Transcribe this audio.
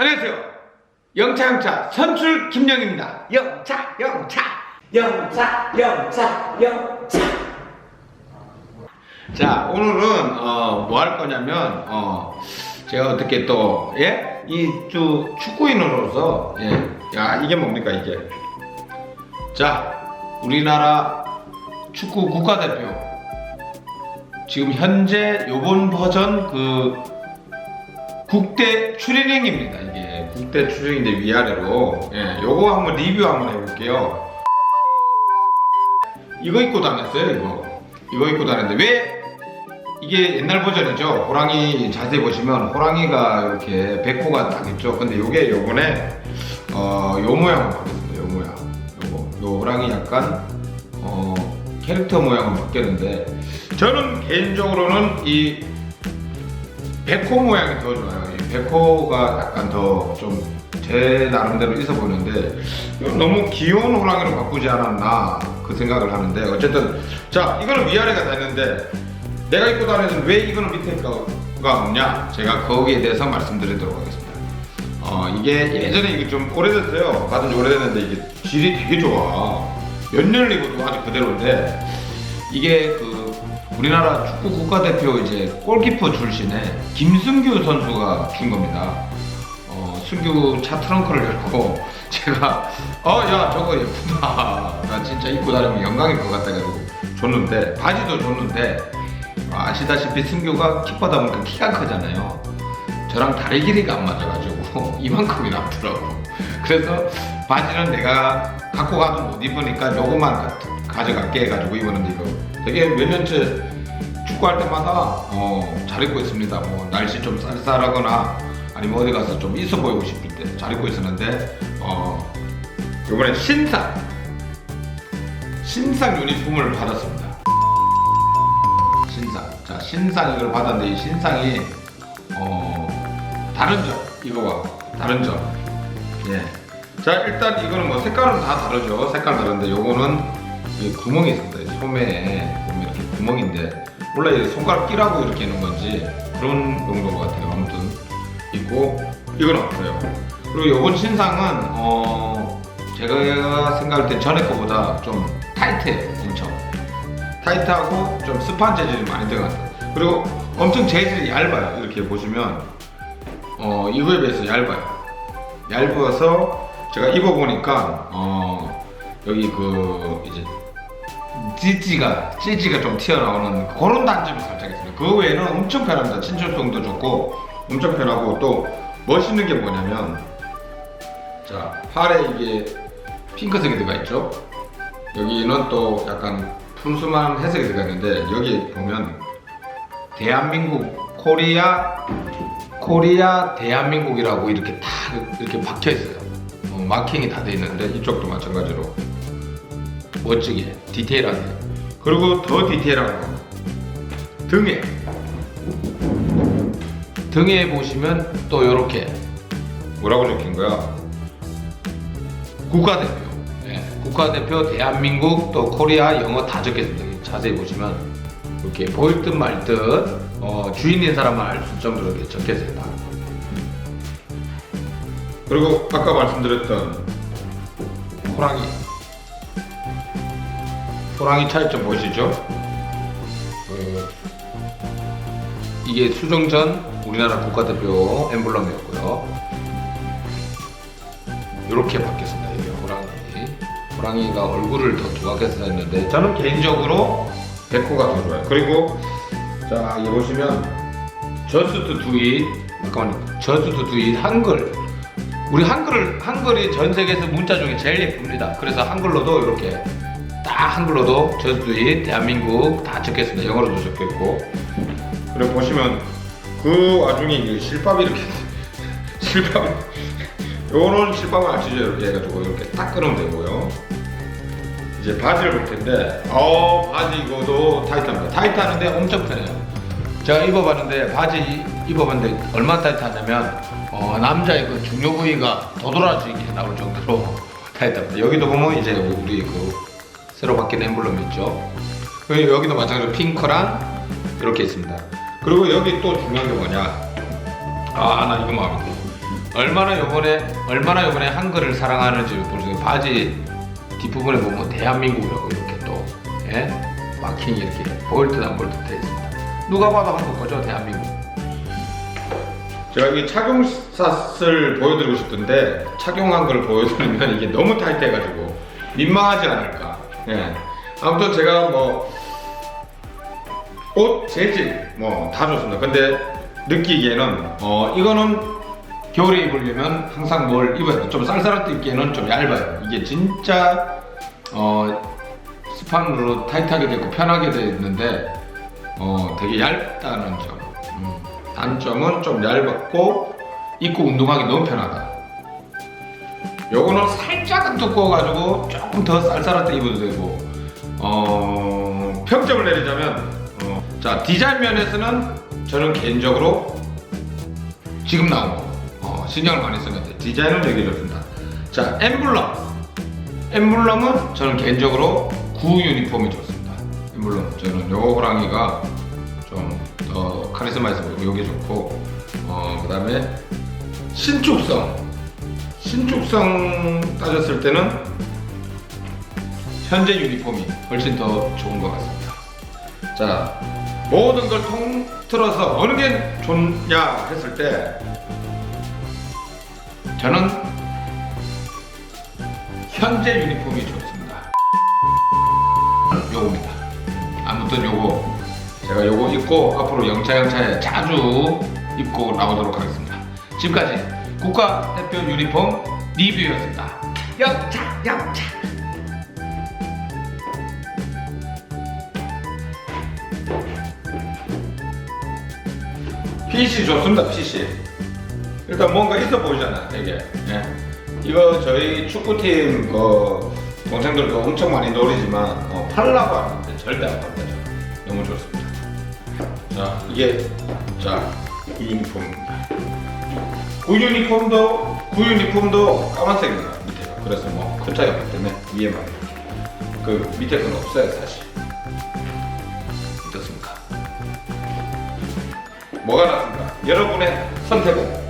안녕하세요. 영차 영차 선출 김영입니다. 영차 영차 영차 영차 영차. 자 오늘은 어, 뭐 할 거냐면 어, 제가 어떻게 또 예? 이주 축구인으로서 예. 야 이게 뭡니까 이게? 자 우리나라 축구 국가대표 지금 현재 요번 버전 그 국대 추리닝입니다. 이게 국대 추리닝인데 위아래로 예, 요거 한번 리뷰 한번 해볼게요. 이거 입고 다녔어요. 이거 이거 입고 다녔는데 왜 이게 옛날 버전이죠. 호랑이 자세히 보시면 호랑이가 이렇게 백호가 딱 있죠. 근데 요게 요번에 어 요 모양으로 바뀌었습니다. 요 모양. 요거 요 호랑이 약간 어 캐릭터 모양으로 바뀌었는데 저는 개인적으로는 이 백호 모양이 더 좋아요. 이 백호가 약간 더 좀 제 나름대로 있어 보이는데 너무 귀여운 호랑이로 바꾸지 않았나 그 생각을 하는데 어쨌든 자 이거는 위아래가 다 있는데 내가 입고 다니는 왜 이거는 밑에 거가 없냐 제가 거기에 대해서 말씀드리도록 하겠습니다. 어 이게 예전에 이게 좀 오래됐어요. 받은 지 오래됐는데 이게 질이 되게 좋아. 몇 년을 입어도 아직 그대로인데 이게 그 우리나라 축구 국가대표 이제 골키퍼 출신의 김승규 선수가 준 겁니다. 어, 승규 차 트렁크를 열고 제가 어 야 저거 예쁘다. 나 진짜 입고 다니면 영광일 것 같다 해가지고 줬는데 바지도 줬는데 아시다시피 승규가 키퍼다 보니까 키가 크잖아요. 저랑 다리 길이가 안 맞아가지고 이만큼이 남더라고. 그래서 바지는 내가 갖고 가도 못 입으니까 요거만 가- 가져갈게 해가지고 입었는데 이거 되게 몇 년째 축구할 때마다 어, 잘 입고 있습니다. 뭐 날씨 좀 쌀쌀하거나 아니면 어디 가서 좀 있어 보이고 싶을 때 잘 입고 있었는데 어, 이번에 신상 신상 유니폼을 받았습니다. 신상. 자, 신상 이걸 받았는데 이 신상이 어 다른 점 이거와 다른 점. 예. 자, 일단 이거는 뭐 색깔은 다 다르죠. 색깔 다른데 요거는 이 구멍이 있습니다. 보면 이렇게 구멍인데 원래 이 손가락 끼라고 이렇게 있는 건지 그런 용도인 것 같아요. 아무튼 있고 이건 없어요. 그리고 요번 신상은 어 제가 생각할 때 전에 거보다 좀 타이트해요. 엄청. 타이트하고 좀 습한 재질이 많이 들어갔어요. 그리고 엄청 재질이 얇아요. 이렇게 보시면 어 이거에 비해서 얇아요. 얇아서 제가 입어보니까 어 여기 그 이제 찌찌가 찌찌가 좀 튀어나오는 그런 단점이 살짝 있어요. 그 외에는 엄청 편합니다. 친절성도 좋고 엄청 편하고 또 멋있는 게 뭐냐면 자 팔에 이게 핑크색이 들어가 있죠. 여기는 또 약간 푸르스한 회색이 들어가 있는데 여기 보면 대한민국 코리아 코리아 대한민국이라고 이렇게 다 이렇게 박혀 있어요. 어, 마킹이 다 돼 있는데 이쪽도 마찬가지로 멋지게 디테일하게 그리고 더 디테일한 거 등에 등에 보시면 또 이렇게 뭐라고 적힌 거야? 국가대표 예, 국가대표 대한민국 또 코리아 영어 다. 여기 자세히 보시면 이렇게 보일 듯 말듯 어, 주인인 사람만 알 수 있을 정도로 적혀있어요. 다. 그리고 아까 말씀드렸던 호랑이 호랑이 차이점 보이시죠? 그, 이게 수정 전 우리나라 국가대표 엠블럼이었고요. 이렇게 바뀌었습니다. 이게 호랑이. 호랑이가 얼굴을 더 두각해서 했는데 저는 개인적으로 백호가 더 좋아요. 그리고 자 여기 보시면 저스트 두잇 잠깐만요. 저스트 두잇 한글 우리 한글을 한글이 전 세계에서 문자 중에 제일 예쁩니다. 그래서 한글로도 이렇게 딱 한글로도 저스트잇 대한민국 다 적혔습니다. 영어로도 적혀있고 그리고 보시면 그 와중에 이게 실밥이 이렇게 실밥 요거는 실밥을 아시죠? 이렇게 해가지고 이렇게 딱 끊으면 되고요. 이제 바지를 볼 텐데, 어 바지 이거도 타이트합니다. 타이트하는데 엄청 편해요. 제가 입어봤는데 바지 입어봤는데 얼마나 타이트하냐면 어, 남자의 그 중요 부위가 도드라지게 나올 정도로 타이트합니다. 여기도 보면 이제 우리 그 새로 바뀐 엠블럼 있죠. 그리고 여기도 마찬가지로 핑크랑 이렇게 있습니다. 그리고 여기 또 중요한 게 뭐냐? 아 나 이거 마음에 들어. 얼마나 요번에 얼마나 요번에 한글을 사랑하는지 보세요. 바지 뒷부분에 보면 대한민국이라고 이렇게 또 예? 마킹이 이렇게 보일 듯안 보일 듯 되어 있습니다. 누가 봐도 한국 거죠, 대한민국. 제가 이 착용샷을 보여드리고 싶은데 착용한 걸 보여드리면 이게 너무 타이트해가지고 민망하지 않을까. 예. 아무튼 제가 뭐 옷 재질 뭐 다 좋습니다. 근데 느끼기에는 어 이거는 겨울에 입으려면 항상 뭘 입어야 돼. 좀 쌀쌀할 때 입기에는 좀 얇아요. 이게 진짜 어 스판으로 타이트하게 되고 편하게 되어 있는데 어 되게 얇다는 점. 음, 단점은 좀 얇았고 입고 운동하기 너무 편하다. 요거는 살짝은 두꺼워가지고 조금 더 쌀쌀할 때 입어도 되고 어, 평점을 내리자면 어, 자 디자인 면에서는 저는 개인적으로 지금 나온 거 어, 신경을 많이 썼는데 디자인은 되게 좋습니다. 자 엠블럼 엠블럼은 저는 개인적으로 구 유니폼이 좋습니다. 엠블럼 저는 요 호랑이가 카리스마 있어 보이고 요게 좋고 어, 그 다음에 신축성 신축성 따졌을 때는 현재 유니폼이 훨씬 더 좋은 것 같습니다. 자, 모든 걸 통틀어서 어느 게 좋냐 했을 때 저는 현재 유니폼이 좋습니다. 요겁니다. 아무튼 요거 제가 요거 입고 앞으로 영차영차에 자주 입고 나오도록 하겠습니다. 지금까지 국가대표 유니폼 리뷰였습니다. 영차 영차 PC 좋습니다. PC 일단 뭔가 있어 보이잖아 이게. 예. 이거 저희 축구팀 그 동생들 도 엄청 많이 노리지만 어, 팔라고 하는데 절대 안 판다죠. 너무 좋습니다. 자 이게 자 유니폼입니다. 구 유니폼도 구 유니폼도 까만색입니다 밑에가 그래서 뭐 큰 차이 없기 때문에 위에만 그 밑에 건 없어요 사실 어떻습니까? 뭐가 낫습니까? 여러분의 선택은